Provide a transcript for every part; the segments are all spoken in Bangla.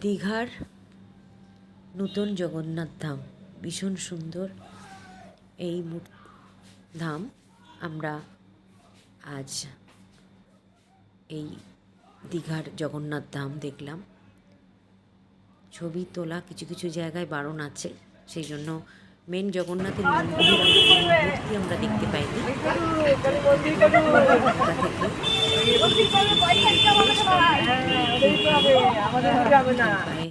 দীঘার নূতন জগন্নাথ ধাম। ভীষণ সুন্দর এই ধাম আমরা আজ এই দীঘার জগন্নাথ ধাম দেখলাম। ছবি তোলা কিছু কিছু জায়গায় বারণ আছে, সেই জন্য মেন জগন্নাথের মন্দির আমরা দেখতে পাইনি হয়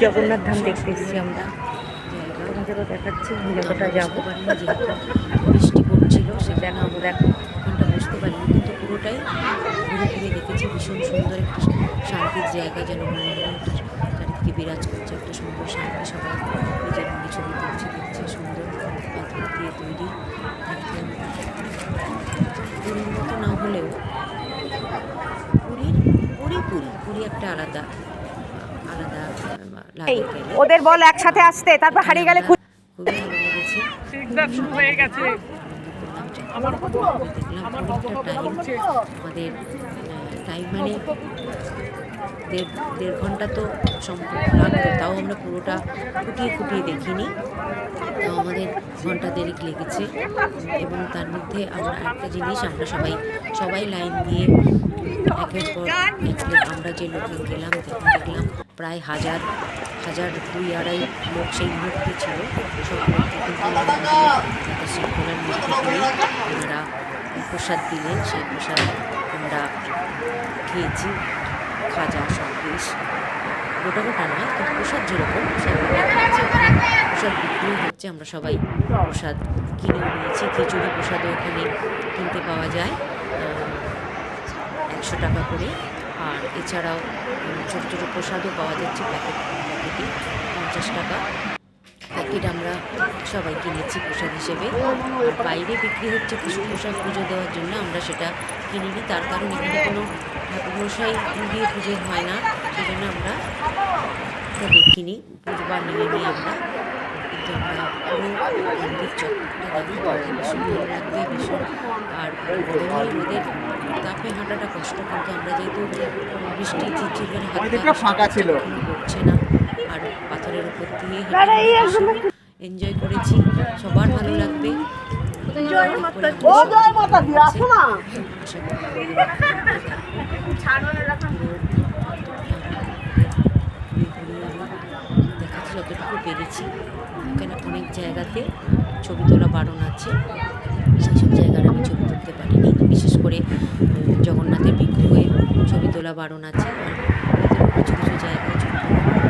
জগন্নাথ ধাম দেখতে এসেছি আমরা তোমাদেরও দেখাচ্ছি যতটা যাব। বৃষ্টি পড়ছিল সেখানে আমরা দেখো ওখানটা বুঝতে পারিনি কিন্তু পুরোটাই ঘুরে ফিরে দেখেছি ভীষণ সুন্দর একটা শান্তির জায়গা যেন মনে চারিদিকে বিরাজ করছে একটা সুন্দর শান্তি সবাই নিজের মনে ছবি তুলছে দেখছে সুন্দর পাথর দিয়ে তৈরি একদম পুরীর মতো না হলেও পুরীর পুরী পুরী পুরী একটা আলাদা এই ওদের বল একসাথে আসতে তারপর হারিয়ে গেলে শুরু হয়ে গেছে। আমার আমাদের টাইম মানে দেড় দেড় ঘণ্টা তো সম্পূর্ণ লাগতো তাও আমরা পুরোটা ফুটিয়ে ফুটিয়ে দেখিনি। তাও আমাদের ঘণ্টা দেড়েক লেগেছে এবং তার মধ্যে আমরা একটা জিনিস আমরা সবাই সবাই লাইন দিয়ে একের পর আমরা যে লোকে গেলাম দেখলাম প্রায় হাজার হাজার দুই আড়াই লোক সেই মুহূর্তে ছিল। সব লোককে কিন্তু আমাদের একটা শৃঙ্খলার মধ্যে দিয়ে ওনারা প্রসাদ দিলেন। সেই প্রসাদ আমরা খেয়েছি, খাজা সন্দেশ গোটা গোটা নয়, কিন্তু প্রসাদ যেরকম প্রসাদ বিক্রিও হচ্ছে, আমরা সবাই প্রসাদ কিনে নিয়েছি খিচুড়ি প্রসাদও এখানে কিনতে পাওয়া যায়। একশো টাকা করে। আর এছাড়াও ছোটো ছোটো প্রসাদও পাওয়া যাচ্ছে প্যাকেট, প্যাকেটে পঞ্চাশ টাকা। প্যাকেট আমরা সবাই কিনেছি প্রসাদ হিসেবে। আর বাইরে বিক্রি হচ্ছে কিছু প্রসাদ পুজো দেওয়ার জন্য, আমরা সেটা কিনিনি। তার কারণ এখানে কোনো ঠাকুরমশাই দিয়ে পুজো হয় না সেই জন্য আমরা দেখিনি পুজো বানিয়ে নিই আমরা। কিন্তু আমরা পুরো মন্দির দেখি লাগবে ভীষণ আর গরমে ওদের তাপে হাঁটাটা কষ্ট কিন্তু আমরা যেহেতু বৃষ্টি ঝিরঝির করে অনেকটা ফাঁকা ছিল। করছে না আর পাথরের উপর দিয়ে এনজয় করেছি সবার ভালো লাগবে। দেখাচ্ছি যতটুকু পেরেছি। এখানে অনেক জায়গাতে ছবি তোলা বারণ আছে। সেই সব জায়গার আমি ছবি তুলতে পারিনি। বিশেষ করে জগন্নাথের বিক্রয়ের ছবি তোলা বারণ আছে কিছু কিছু জায়গায়।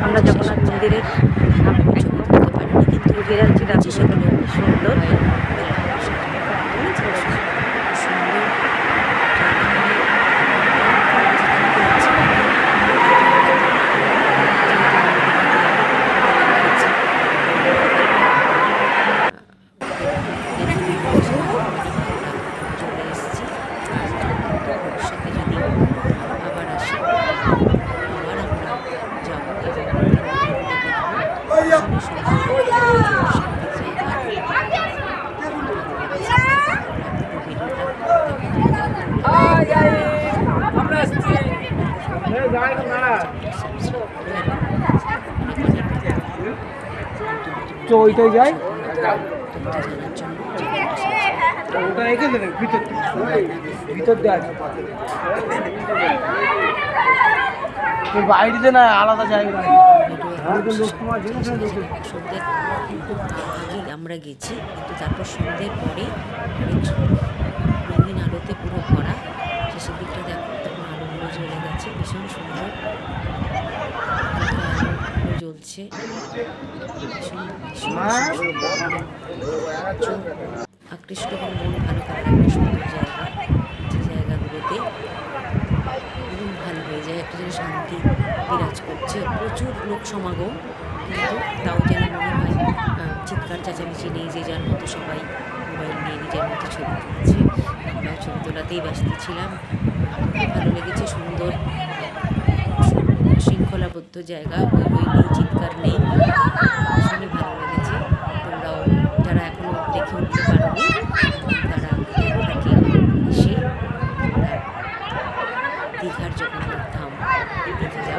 আমরা জগন্নাথ মন্দিরের ছবি তুলতে পারিনি কিন্তু সেগুলো সুন্দর চলে এসেছি ভবিষ্যতে যদি আবার আসি আবার আমরা যাব এবং সুন্দর শান্তির জায়গা তো ওইটাই রেখে ভিতর বাইরেতে না আলাদা জায়গা। আমরা গেছি কিন্তু তারপর সন্ধ্যের পরে অনেক রঙিন আলোতে পুরো ভরা শেষের দিকটা দেখো তখন আলোগুলো জ্বলে গেছে ভীষণ সুন্দর হালকা আলো জ্বলছে ভীষণ ভীষণ চোখ আকৃষ্ট এবং মন, ভালো করার সুন্দর জায়গা যে জায়গাগুলোতে একদম ভালো হয়ে যায়, একটা যেন শান্তি বিরাজ করছে। প্রচুর লোক সমাগম, কিন্তু তাও যেন মনে হয় চিৎকার চেঁচামেচি নেই যে যার মতো সবাই মোবাইল নিয়ে নিজের মতো ছবি তুলছে। আমরাও ছবি তোলাতেই ব্যস্ত ছিলাম। ভালো লেগেছে, সুন্দর। শৃঙ্খলাবদ্ধ জায়গা ওই বই নিয়ে চিৎকার নেই। ভীষণই ভালো লেগেছে। তোমরাও যারা এখনও দেখে উঠতে পারোনি, তারা থাকে এসে দীঘার জগন্নাথ ধাম যাও।